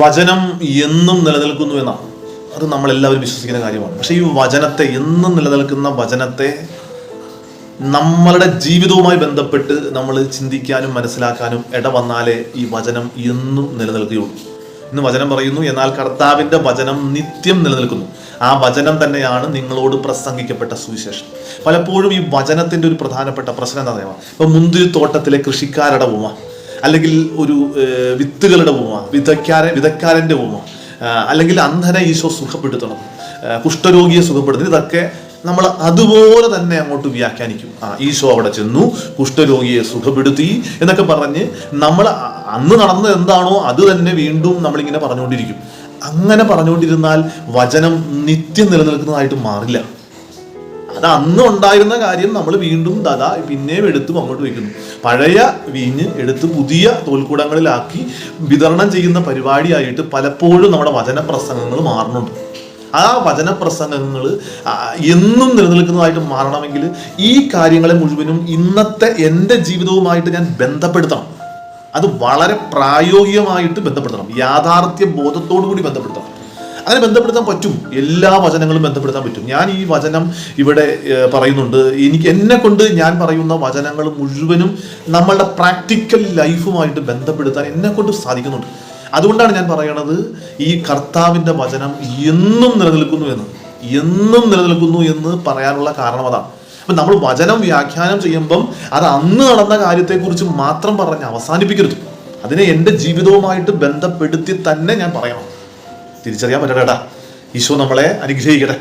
വചനം എന്നും നിലനിൽക്കുന്നു എന്നാണ് അത് നമ്മളെല്ലാവരും വിശ്വസിക്കുന്ന കാര്യമാണ്. പക്ഷേ ഈ വചനത്തെ എന്നും നിലനിൽക്കുന്ന വചനത്തെ നമ്മളുടെ ജീവിതവുമായി ബന്ധപ്പെട്ട് നമ്മൾ ചിന്തിക്കാനും മനസ്സിലാക്കാനും ഇട വന്നാലേ ഈ വചനം എന്നും നിലനിൽക്കുകയുള്ളൂ. ഇന്ന് വചനം പറയുന്നു എന്നാൽ കർത്താവിന്റെ വചനം നിത്യം നിലനിൽക്കുന്നു. ആ വചനം തന്നെയാണ് നിങ്ങളോട് പ്രസംഗിക്കപ്പെട്ട സുവിശേഷം. പലപ്പോഴും ഈ വചനത്തിന്റെ ഒരു പ്രധാനപ്പെട്ട പ്രശ്നം എന്താ പറയുക ഇപ്പം മുന്തിരി തോട്ടത്തിലെ കൃഷിക്കാരുടെ അല്ലെങ്കിൽ ഒരു വിത്തുകളുടെ ഉപമ വിതക്കാരൻ വിതക്കാരന്റെ ഉപമ അല്ലെങ്കിൽ അന്ധനെ ഈശോ സുഖപ്പെടുത്തണം കുഷ്ഠരോഗിയെ സുഖപ്പെടുത്തണം ഇതൊക്കെ നമ്മൾ അതുപോലെ തന്നെ അങ്ങോട്ട് വ്യാഖ്യാനിക്കും. ആ ഈശോ അവിടെ ചെന്നു കുഷ്ഠരോഗിയെ സുഖപ്പെടുത്തി എന്നൊക്കെ പറഞ്ഞ് നമ്മൾ അന്ന് നടന്നത് എന്താണോ അത് തന്നെ വീണ്ടും നമ്മളിങ്ങനെ പറഞ്ഞുകൊണ്ടിരിക്കും. അങ്ങനെ പറഞ്ഞുകൊണ്ടിരുന്നാൽ വചനം നിത്യം നിലനിൽക്കുന്നതായിട്ട് മാറില്ല. അത് അന്ന് ഉണ്ടായിരുന്ന കാര്യം നമ്മൾ വീണ്ടും ദാ പിന്നെയും എടുത്തും അങ്ങോട്ട് വയ്ക്കുന്നു പഴയ വീഞ്ഞ് എടുത്ത് പുതിയ തോൽക്കൂടങ്ങളിലാക്കി വിതരണം ചെയ്യുന്ന പരിപാടിയായിട്ട് പലപ്പോഴും നമ്മുടെ വചനപ്രസംഗങ്ങൾ മാറുന്നുണ്ട്. ആ വചനപ്രസംഗങ്ങൾ എന്നും നിലനിൽക്കുന്നതായിട്ട് മാറണമെങ്കിൽ ഈ കാര്യങ്ങളെ മുഴുവനും ഇന്നത്തെ എന്റെ ജീവിതവുമായിട്ട് ഞാൻ ബന്ധപ്പെടുത്തണം. അത് വളരെ പ്രായോഗികമായിട്ട് ബന്ധപ്പെടുത്തണം. യാഥാർത്ഥ്യ ബോധത്തോടു കൂടി ബന്ധപ്പെടുത്തണം. അങ്ങനെ ബന്ധപ്പെടുത്താൻ പറ്റും. എല്ലാ വചനങ്ങളും ബന്ധപ്പെടുത്താൻ പറ്റും. ഞാൻ ഈ വചനം ഇവിടെ പറയുന്നുണ്ട്. എനിക്ക് എന്നെ കൊണ്ട് ഞാൻ പറയുന്ന വചനങ്ങൾ മുഴുവനും നമ്മളുടെ പ്രാക്ടിക്കൽ ലൈഫുമായിട്ട് ബന്ധപ്പെടുത്താൻ എന്നെ കൊണ്ട് സാധിക്കുന്നുണ്ട്. അതുകൊണ്ടാണ് ഞാൻ പറയണത് ഈ കർത്താവിന്റെ വചനം എന്നും നിലനിൽക്കുന്നു എന്ന്. എന്നും നിലനിൽക്കുന്നു എന്ന് പറയാനുള്ള കാരണം അതാണ്. അപ്പം നമ്മൾ വചനം വ്യാഖ്യാനം ചെയ്യുമ്പം അത് അന്ന് നടന്ന കാര്യത്തെക്കുറിച്ച് മാത്രം പറഞ്ഞ് അവസാനിപ്പിക്കരുത്. അതിനെ എന്റെ ജീവിതവുമായിട്ട് ബന്ധപ്പെടുത്തി തന്നെ ഞാൻ പറയണം. തിരിച്ചറിയാൻ പറ്റണേടാ. ഈശോ നമ്മളെ അനുഗ്രഹിക്കട്ടെ.